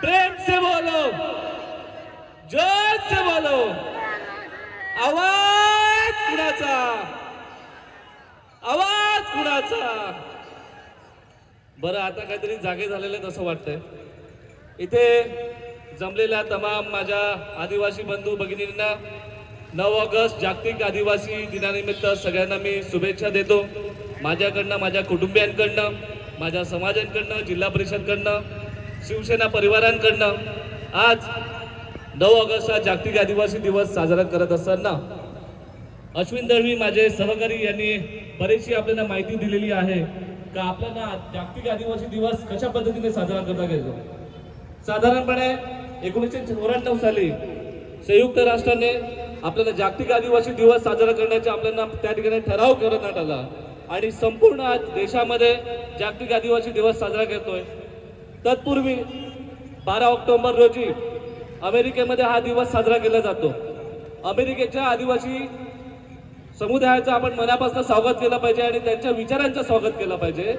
प्रेम से बोलो। जोर से बोलो। आवाज कुणाचा? आवाज कुणाचा? बरं आता काहीतरी जागे झालेले तसं वाटतंय. इथे जमलेल्या तमाम माझ्या आदिवासी बंधू भगिनींना नऊ ऑगस्ट जागतिक आदिवासी दिनानिमित्त सगळ्यांना मी शुभेच्छा देतो. माझ्याकडनं माझ्या कुटुंबियांकडनं माझ्या समाजांकडनं जिल्हा परिषदकडनं शिवसेना परिवारांकडनं आज नऊ ऑगस्ट हा जागतिक आदिवासी दिवस साजरा करत असताना अश्विन दळवी माझे सहकारी यांनी बरीचशी आपल्याला माहिती दिलेली आहे का आपल्याला जागतिक आदिवासी दिवस कशा पद्धतीने साजरा करता येतो साधारणपणे एकोणीसशे चौऱ्याण्णव साली संयुक्त राष्ट्राने आपल्याला जागतिक आदिवासी दिवस साजरा करण्याचा आपल्याला त्या ठिकाणी ठराव करण्यात आला. आणि संपूर्ण आज देशामध्ये जागतिक आदिवासी दिवस साजरा करतोय. तत्पूर्वी बारा ऑक्टोबर रोजी अमेरिकेमध्ये हा दिवस साजरा केला जातो. अमेरिकेच्या आदिवासी समुदायाचं आपण मनापासून स्वागत केलं पाहिजे आणि त्यांच्या विचारांचं स्वागत केलं पाहिजे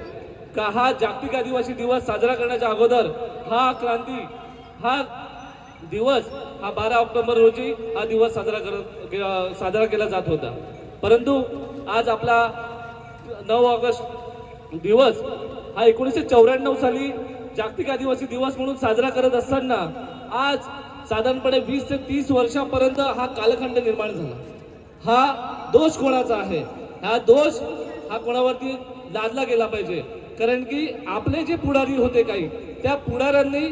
का हा जागतिक आदिवासी दिवस साजरा करण्याच्या अगोदर हा क्रांती हा दिवस हा बारा ऑक्टोबर रोजी हा दिवस साजरा करत साजरा केला जात होता. परंतु आज आपला नऊ ऑगस्ट दिवस हा एकोणीसशे चौऱ्याण्णव साली जागतिक आदिवासी दिवस म्हणून साजरा करत असताना आज साधारणपणे वीस ते तीस वर्षापर्यंत हा कालखंड निर्माण झाला. हा दोष कोणाचा आहे? हा दोष हा कोणावरती लादला गेला पाहिजे? कारण की आपले जे पुढारी होते काही त्या पुढाऱ्यांनी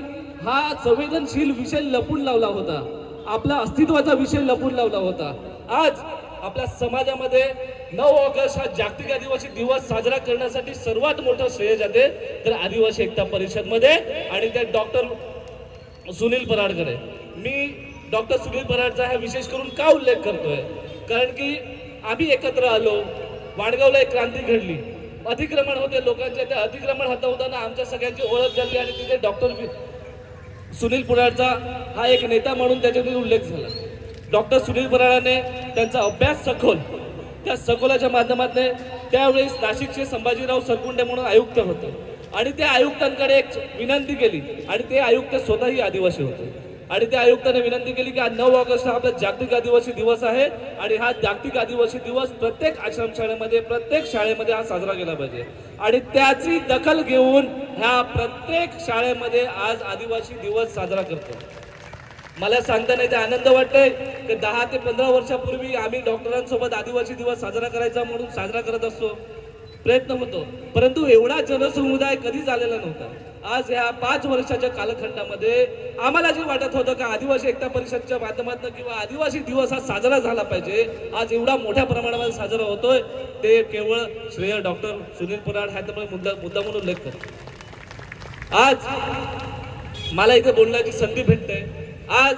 हा संवेदनशील विषय लपून लावला होता. आपला अस्तित्वाचा विषय लपून लावला होता. आज आपल्या समाजामध्ये नऊ ऑगस्ट हा जागतिक आदिवासी दिवस साजरा करण्यासाठी सर्वात मोठं श्रेय जाते. तर आदिवासी एकता परिषदमध्ये आणि त्या डॉक्टर सुनील पराडकडे. मी डॉक्टर सुनील पराडचा हा विशेष करून का उल्लेख करतोय? कारण की आम्ही एकत्र आलो वाडगावला एक क्रांती घडली. अतिक्रमण होते लोकांचे त्या अतिक्रमण हटवताना आमच्या सगळ्यांची ओळख झाली आणि तिथे डॉक्टर सुनील पुराडचा हा एक नेता म्हणून त्याच्यातील उल्लेख झाला. डॉक्टर सुनील पुराडाने त्यांचा अभ्यास सखोल त्या सखोलाच्या माध्यमातून त्यावेळेस नाशिकचे संभाजीराव सरकुंडे म्हणून आयुक्त होते. आणि त्या आयुक्तांकडे एक विनंती केली. आणि ते आयुक्त स्वतःही आदिवासी होते. आणि त्या आयुक्ताने विनंती केली की आज नऊ ऑगस्ट हा आपला जागतिक आदिवासी दिवस आहे. आणि हा जागतिक आदिवासी दिवस प्रत्येक आश्रमशाळेमध्ये प्रत्येक शाळेमध्ये हा साजरा केला पाहिजे. आणि त्याची दखल घेऊन ह्या प्रत्येक शाळेमध्ये आज आदिवासी दिवस साजरा करतो. मला सांगताना इथे आनंद वाटतोय की दहा ते पंधरा वर्षापूर्वी आम्ही डॉक्टरांसोबत आदिवासी दिवस साजरा करायचा म्हणून साजरा करत असतो. प्रयत्न होतो. परंतु एवढा जनसमुदाय कधीच आलेला नव्हता. आज ह्या पाच वर्षाच्या कालखंडामध्ये आम्हाला जे वाटत होतं का आदिवासी एकता परिषदच्या माध्यमातून किंवा आदिवासी दिवस हा साजरा झाला पाहिजे आज एवढा मोठ्या प्रमाणामध्ये साजरा होतोय ते केवळ श्रेय डॉक्टर सुनील पुराड ह्या त्यामुळे मुद्दा मुद्दा म्हणून उल्लेख करतो आज मला इथे बोलण्याची संधी भेटते. आज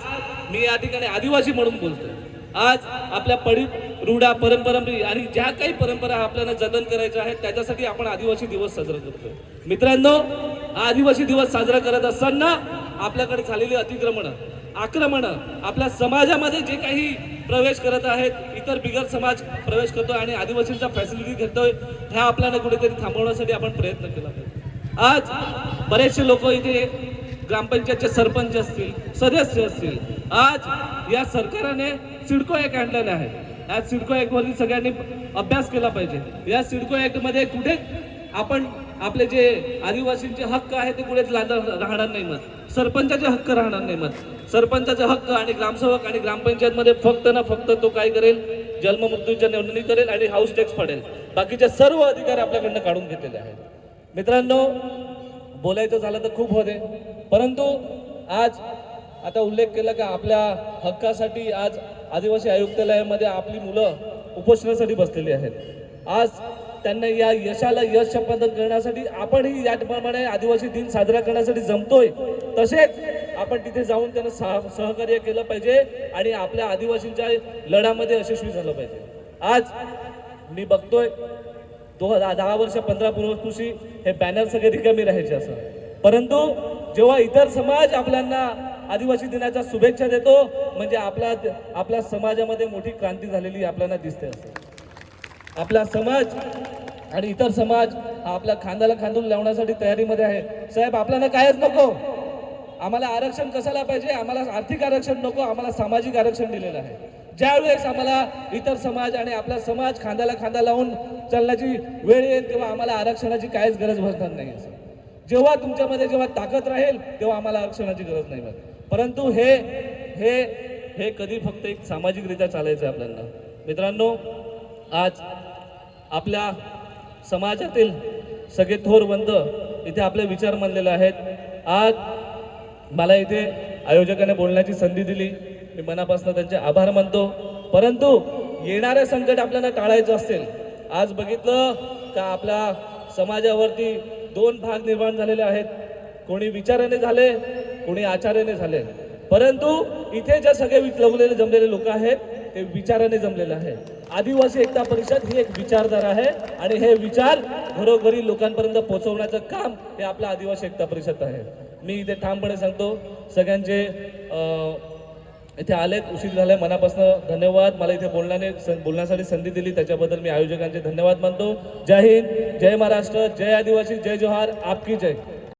मी या ठिकाणी आदिवासी म्हणून बोलतोय. आज आपल्या पडी रूढा परंपरा आणि ज्या काही परंपरा आपल्याला जतन करायच्या आहेत त्याच्यासाठी आपण आदिवासी दिवस साजरा करतोय. मित्रांनो आदिवासी दिवस साजरा करत असताना आपल्याकडे झालेली अतिक्रमण आक्रमण आपल्या समाजामध्ये जे काही प्रवेश करत आहेत इतर बिगर समाज प्रवेश करतोय आणि आदिवासींचा फॅसिलिटी घेतोय ह्या आपल्याला कुठेतरी थांबवण्यासाठी आपण प्रयत्न केला पाहिजे. आज बरेचसे लोक इथे ग्रामपंचायतचे सरपंच असतील सदस्य असतील आज या सरकारने सिडको एक आणलेला आहे. या सिडको ऍक्ट सगळ्यांनी अभ्यास केला पाहिजे. या सिडको ॲक्टमध्ये कुठे आपण आपले जे आदिवासींचे हक्क आहे ते कुठेच राहणार नाही मत. सरपंचाचे हक्क राहणार नाही मत. सरपंचाचे हक्क आणि ग्रामसेवक आणि ग्रामपंचायत मध्ये फक्त ना फक्त तो काय करेल? जन्म मृत्यूच्या नोंदणी करेल आणि हाऊस टॅक्स पडेल बाकीचे सर्व अधिकार आपल्याकडनं काढून घेतलेले आहेत. मित्रांनो बोलायचं झालं तर खूप होते. परंतु आज आता उल्लेख केला का आपल्या हक्कासाठी आज आदिवासी आयुक्तालयामध्ये आपली मुलं उपोषणासाठी बसलेली आहेत. आज त्यांना या यशाला यश संपादन करण्यासाठी आपणही याप्रमाणे आदिवासी दिन साजरा करण्यासाठी जमतोय. तसेच आपण तिथे जाऊन त्यांना सह सहकार्य केलं पाहिजे आणि आपल्या आदिवासींच्या लढ्यामध्ये यशस्वी झालं पाहिजे. आज मी बघतोय दो दहा वर्ष पंधरा पूर्वकृषी हे बॅनर सगळे रिकामी राहायचे असं. परंतु जेव्हा इतर समाज आपल्यांना आदिवासी दिनाच्या शुभेच्छा देतो म्हणजे आपला आपल्या समाजामध्ये मोठी क्रांती झालेली आपल्याला दिसते असं. आपला समाज आणि इतर समाज हा आपल्या खांद्याला खांदून लावण्यासाठी तयारीमध्ये आहे. साहेब आपल्याला कायच नको? आम्हाला आरक्षण कशाला पाहिजे? आम्हाला आर्थिक आरक्षण नको आम्हाला सामाजिक आरक्षण दिलेलं आहे. ज्यावेळेस आम्हाला इतर समाज आणि आपला समाज खांद्याला खांदा लावून चालण्याची वेळ येईल तेव्हा आम्हाला आरक्षणाची काहीच गरज भासणार नाही जेव्हा तुमच्यामध्ये जेव्हा ताकद राहील तेव्हा आम्हाला आरक्षणाची गरज नाही परंतु हे हे हे कधी फक्त एक सामाजिकरित्या चालायचं आहे आपल्याला. मित्रांनो आज आपल्या समाजातील सगळे थोर इथे आपले विचार मानलेले आहेत. आज मला इथे आयोजकाने बोलण्याची संधी दिली. मी मनापासून त्यांचे आभार मानतो. परंतु येणारे संकट आपल्याला टाळायचं असेल आज बघितलं का आपल्या समाजावरती दोन भाग निर्माण झालेले आहेत. कोणी विचाराने झाले कोणी आचार्याने झाले. परंतु इथे जे सगळे विकलवलेले जमलेले लोक आहेत हे विचाराने जमलेलं आहे. आदिवासी एकता परिषद ही एक विचारधारा आहे आणि हे विचार घरोघरी लोकांपर्यंत पोहोचवण्याचं काम हे आपलं आदिवासी एकता परिषद आहे. मी इथे ठामपणे सांगतो सगळ्यांचे इथे आलेत उशीर झाले मनापासून धन्यवाद. मला इथे बोलण्याने बोलण्यासाठी संधी दिली त्याच्याबद्दल मी आयोजकांचे धन्यवाद मानतो. जय हिंद जय महाराष्ट्र जय आदिवासी जय जोहार आपकी जय.